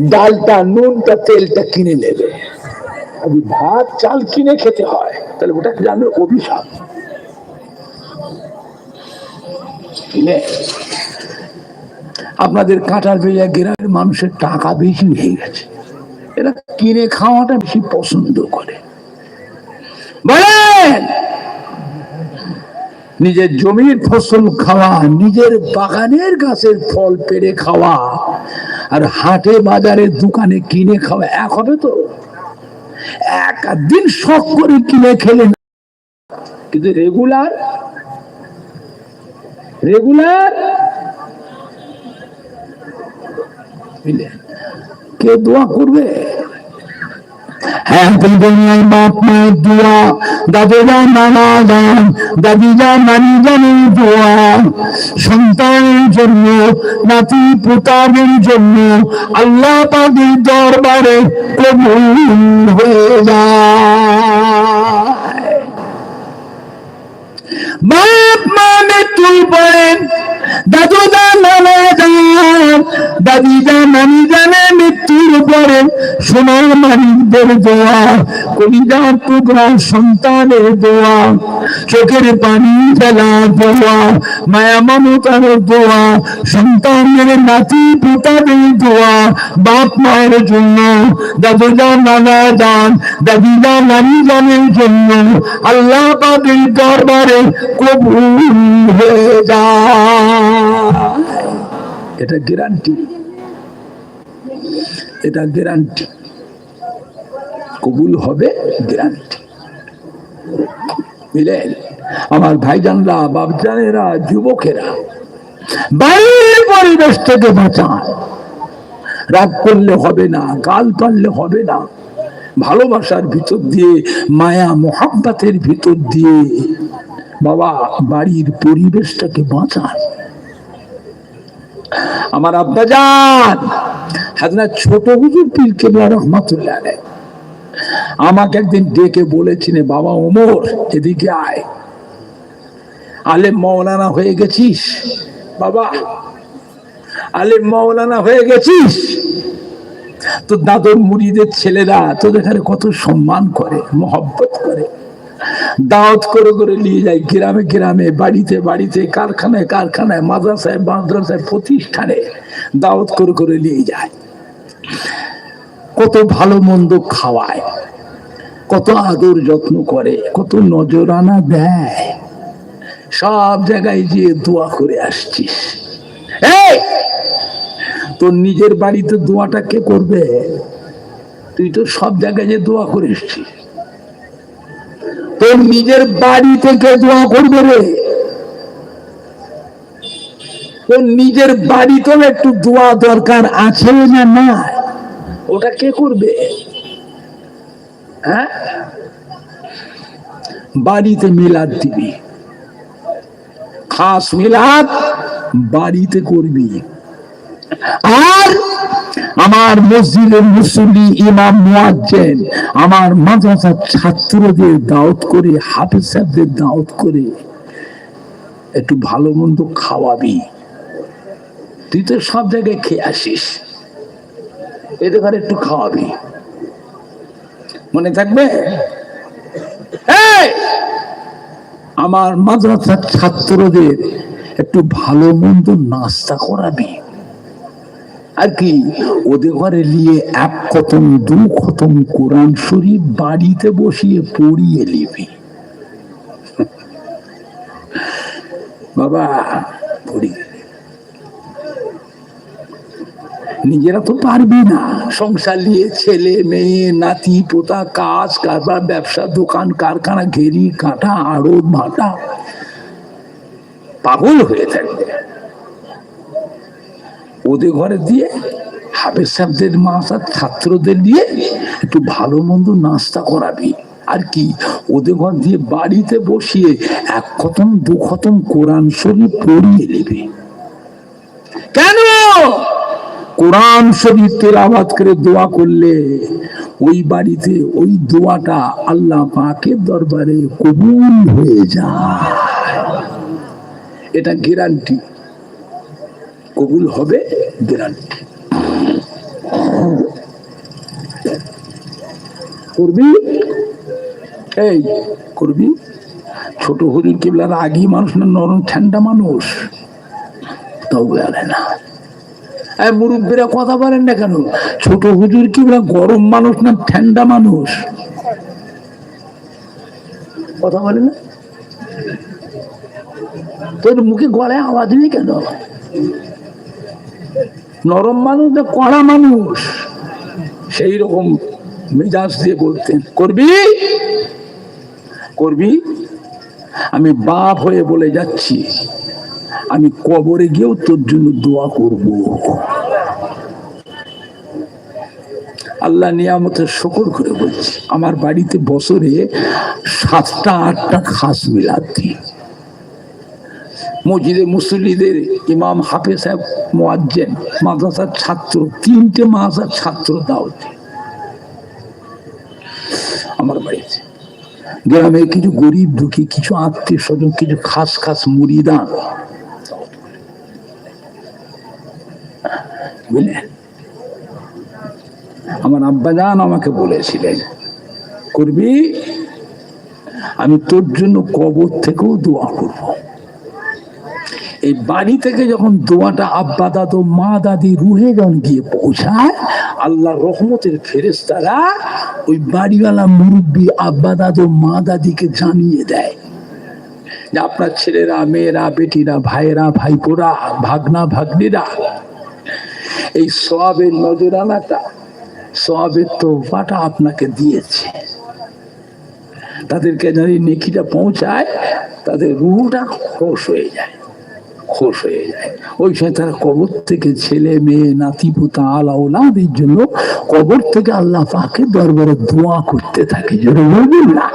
ডালটা নুনটা তেলটা কিনে নেবে। ভাত, চাল কিনে খেতে হয়, তাহলে ওটা জানবে অভিশাপ। আপনাদের কাঁটার বেজা গ্রামের মানুষের টাকা বেশি হয়ে গেছে। এরা কিনে খাওয়াটা বেশি পছন্দ করে। বলেন! নিজের জমির ফসল খাওয়া, নিজের বাগানের গাছের ফল পেড়ে খাওয়া আর হাটে বাজারে দোকানে কিনে খাওয়া এক হবে তো? একদিন শখ করে কিনে খেলে কিন্তু রেগুলার? রেগুলার? কে দোয়া করবে? হ্যাঁ দুনিয়ার বাপ মায়ের দোয়া দাদুরা নানা যান দাদিরা নানি জানের দোয়া সন্তানের জন্য, নাতি পোতাদের জন্য আল্লাহ পাকের দরবারে কবুল হয়ে যায়। বাপ মা মৃত্যুর পরে দাদু দা দাদি নানি জানে মৃত্যুর পরে সোনার মানিকদের দোয়া কলিজার টুকরা সন্তানের দোয়া চোখের পানি ফেলা দোয়া মায়া মমতার দোয়া সন্তানের নাতি পিতাদের দোয়া বাপ মায়ের জন্য দাদু যা নানা যান দাদি যা নানি জানের জন্য, আল্লাহ পাকের দরবারে কবুল হয়ে যায়। এটা গ্যারান্টি এটা গ্যারান্টি কবুল হবে গ্যারান্টি বুঝলেন আমার ভাইজানরা, বাপজানেরা, যুবকেরা বাড়ির পরিবেশ থেকে বাঁচান। রাগ করলে হবে না, গাল পারলে হবে না। ভালোবাসার ভিতর দিয়ে, মায়া, মোহাব্বাতের ভিতর দিয়ে বাবা বাড়ির পরিবেশটাকে বাঁচান। আমার আব্বাজান হাজনা ছোট হুজুর পীর কেবলা রহমাতুল্লাহ আমাকে একদিন ডেকে বলেছিলেন বাবা ওমর, এদিকে আয়। আলে মৌলানা হয়ে গেছিস? বাবা আলে মৌলানা হয়ে গেছিস? তো দাদর মুড়িদের ছেলেরা তোদের এখানে কত সম্মান করে, মহব্বত করে। দাওয়াত করে করে নিয়ে যায় গ্রামে গ্রামে, বাড়িতে বাড়িতে, কারখানায় কারখানায়, মাদ্রাসায় মাদ্রাসায় প্রতিষ্ঠানে দাওয়াত করে করে নিয়ে যায়। কত ভালো মন্দ খাওয়ায়, কত আদর যত্ন করে, কত নজরানা দেয়। সব জায়গায় গিয়ে দোয়া করে আসছিস। তোর নিজের বাড়িতে দোয়াটা কে করবে? তুই তো সব জায়গায় যে দোয়া করে এসছিস। তোর নিজের বাড়ি থেকে দোয়া করবে রে। তোর নিজের বাড়িতেও একটু দোয়া দরকার আছে না না ওটা কে করবে? হ্যাঁ? বাড়িতে মিলাদ দিবি। খাস মিলাদ বাড়িতে করবি। আর আমার মসজিদের মুসল্লি, ইমাম, মুয়াজ্জেন, আমার মাদ্রাসার ছাত্রদের দাওয়াত করে, হাফিজ সাহেবদের দাওয়াত করে, একটু ভালো মন্দ খাওয়াবি। তুই তো সব জায়গায় খেয়ে আসিস। এদের ঘরে একটু খাওয়াবি। মনে থাকবে? আমার মাদ্রাসার ছাত্রদের একটু ভালো মন্দ নাস্তা করাবি। আর কি? ওদের ঘরে নিয়ে এক খতম, দু খতম কোরআন শরীফ বাড়িতে বসিয়ে পড়িয়ে নিবি। বাবা পড়িয়ে নে। নিজেরা তো পারবি না। সংসার নিয়ে ছেলে, মেয়ে, নাতি, পোতা, কাজ, কারবার, ব্যবসা, দোকান, কারখানা, ঘেরি, কাঁটা, আড়ত, ভাটা। পাগল হয়ে থাকবে। ওদের ঘরে দিয়ে হাফেজ সাহেবদের মাসার ছাত্রদের দিয়ে একটু ভালো মন্দ নাস্তা করাবি। আর কি, ওদের ঘর দিয়ে বাড়িতে বসিয়ে এক খতম দু খতম কোরআন শরীফ পড়িয়ে নেবে কেন কোরআন শরীফ তেলাওয়াত করে দোয়া করলে ওই বাড়িতে ওই দোয়াটা আল্লাহ পাকের দরবারে কবুল হয়ে যায়। এটা গ্যারান্টি কবুল হবে গ্যারান্টি করবি? এই করবি? ছোট হরিণ কিবলার আগি মানুষ না নরম, ঠান্ডা মানুষ। তাও বলে না মুরব্বীরা কথা বলেন না কেন? ছোট হুজুর কিবলা গরম মানুষ না ঠান্ডা মানুষ? কথা বলে না। তোর মুখে গলায় আওয়াজ নেই কেন? নরম মানুষ না কড়া মানুষ? সেই রকম মেজাজ দিয়ে বলতেন, করবি? করবি? আমি বাপ হয়ে বলে যাচ্ছি। আমি কবরে গিয়েও তোর জন্য দোয়া করব। আল্লাহ নিয়ামতের শকর করে বলছি, আমার বাড়িতে বছরে সাতটা, আটটা খাস মিলাতি মসজিদে মুসল্লিদের ইমাম হাফেজ সাহেব, মোয়াজ্জেন, মাদ্রাসার ছাত্র, তিনটে মাদ্রাসার ছাত্র দাওয়াত। আমার বাড়িতে গ্রামে কিছু গরিব দুঃখী, কিছু আত্মীয় স্বজন, কিছু খাস খাস মুড়িদান। বুঝলেন আমার আব্বাজান আমাকে বলেছিলেন, করবি? আমি তোর জন্য কবর থেকেও দোয়া করব। এই বাড়ি থেকে যখন দোয়াটা আব্বা দাদু, মা দাদি রুহে যখন গিয়ে পৌঁছায়, আল্লাহ রহমতের ফেরেস্তারা ওই বাড়িওয়ালা মুরব্বী আব্বা দাদু, মা দাদিকে জানিয়ে দেয় যে আপনার ছেলেরা, মেয়েরা, বেটিরা, ভাইয়েরা, ভাইপোরা, ভাগনা, ভাগ্নিরা এই সবের নজরানাটা, সবের তোফাটা আপনাকে দিয়েছে। তাদেরকে যদি নেকিটা পৌঁছায়, তাদের রুহটা খোশ হয়ে যায়, খোশ হয়ে যায়। ওই সময় তারা কবর থেকে ছেলে, মেয়ে নাতি পোতা আলা জন্য কবর থেকে আল্লাহ পাকে দরবারে দোয়া করতে থাকে না।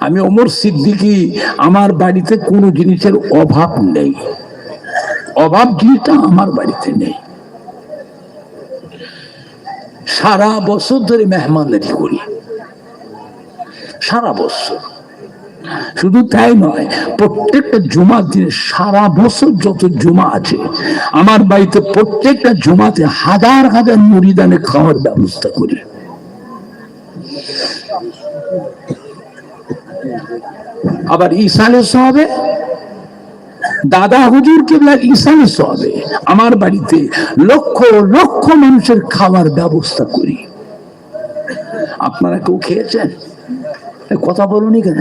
আমি ওমর সিদ্দিকি, আমার বাড়িতে কোনো জিনিসের অভাব নেই। অভাব জিনিসটা আমার বাড়িতে নেই। সারা বছর ধরে মেহমানদারি করি। সারা বছর। শুধু তাই নয়, প্রত্যেকটা জুমার দিনে সারা বছর যত জুমা আছে, আমার বাড়িতে প্রত্যেকটা জুমাতে হাজার হাজার মুড়িদানে খাওয়ার ব্যবস্থা করি। আবার ঈশানে সবে দাদা হুজুর কেবলা ঈশানে সবে আমার বাড়িতে লক্ষ লক্ষ মানুষের খাওয়ার ব্যবস্থা করি। আপনারা কেউ খেয়েছেন? কথা বলুনি কেন?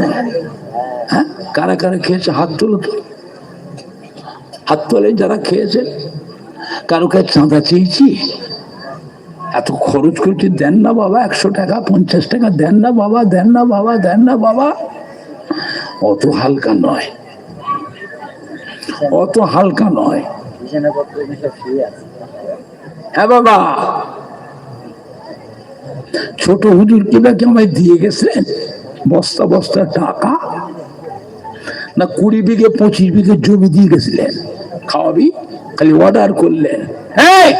হ্যাঁ? কারা কারা খেয়েছে? হাত তোলো তো। হাত তোলেন যারা খেয়েছে। কারও কাছে চাঁদা চেয়েছি? এত খরচ করছি, দেন না বাবা, একশো টাকা, পঞ্চাশ টাকা, দেন না বাবা, দেন না বাবা, দেন না বাবা। অত হালকা নয়। অত হালকা নয়। হ্যাঁ বাবা। ছোট হুজুর কিবা কি আমায় দিয়ে গেছিলেন বস্তা বস্তা টাকা? না কুড়ি বিঘে, পঁচিশ বিঘে জমি দিয়ে গেছিলেন। খাওয়াবি? খালি অর্ডার করলেন। হ্যাঁ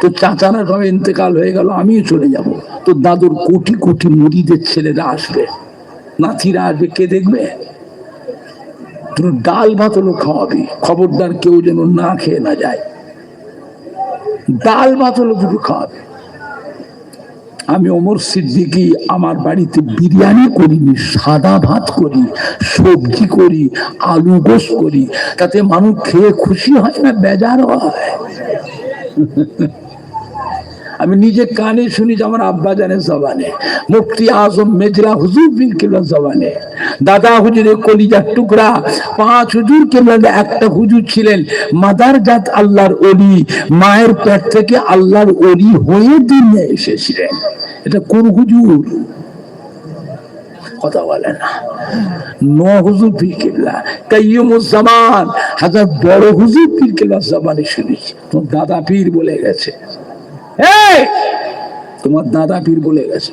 তো চাচারা সব ইন্তেকাল হয়ে গেল, আমিও চলে যাব। তো দাদুর কোটি কোটি মুড়িদের ছেলেরা আসবে। নাতিরা আসবে, কে দেখবে? তোর ডাল ভাত হলো খাওয়াবি। খবরদার কেউ যেন না খেয়ে না যায়। ডাল ভাত হলো দুটো খাওয়াবি। আমি অমর সিদ্দিকি আমার বাড়িতে বিরিয়ানি করিনি সাদা ভাত করি, সবজি করি, আলু গোস করি। তাতে মানুষ খেয়ে খুশি হয় না, বেজার হয়? আমি নিজে কানে শুনি যে আমার আব্বা জানের জবানে, মুফতি আজম মেজরা হুজুর বিন কেবলা জবানে। দাদা হুজুরের কলিজার টুকরা, পাঁচ হুজুর কেবলা একটা হুজুর ছিলেন মাদার জাত আল্লাহর অলি মায়ের পেট থেকে আল্লাহর অলি হয়ে দিনে এসেছিলেন। এটা কোন হুজুর? কথা বলে না। ন হুজুর পীর কেবলা কাইয়ুমুজ্জামান হাজার বড় হুজুর পীর কেবলা জবানে শুনেছি। দাদা পীর বলে গেছে। তোমার দাদা পীর বলে গেছে।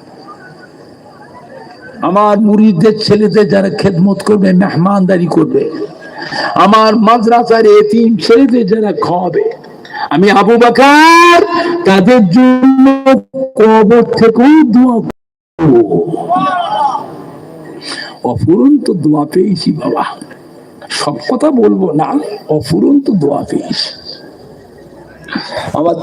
আমার মুরিদদের ছেলেদের যারা খেদমত করবে, মেহমানদারি করবে, আমার মাদ্রাসার এতিম ছেলেদের যারা খাওয়াবে, আমি আবু বাকার তাদের জন্য কবর দোয়া অফুরন্ত দোয়া পেয়েছি বাবা। সব কথা বলব না, অফুরন্ত দোয়া পেয়েছি। আমার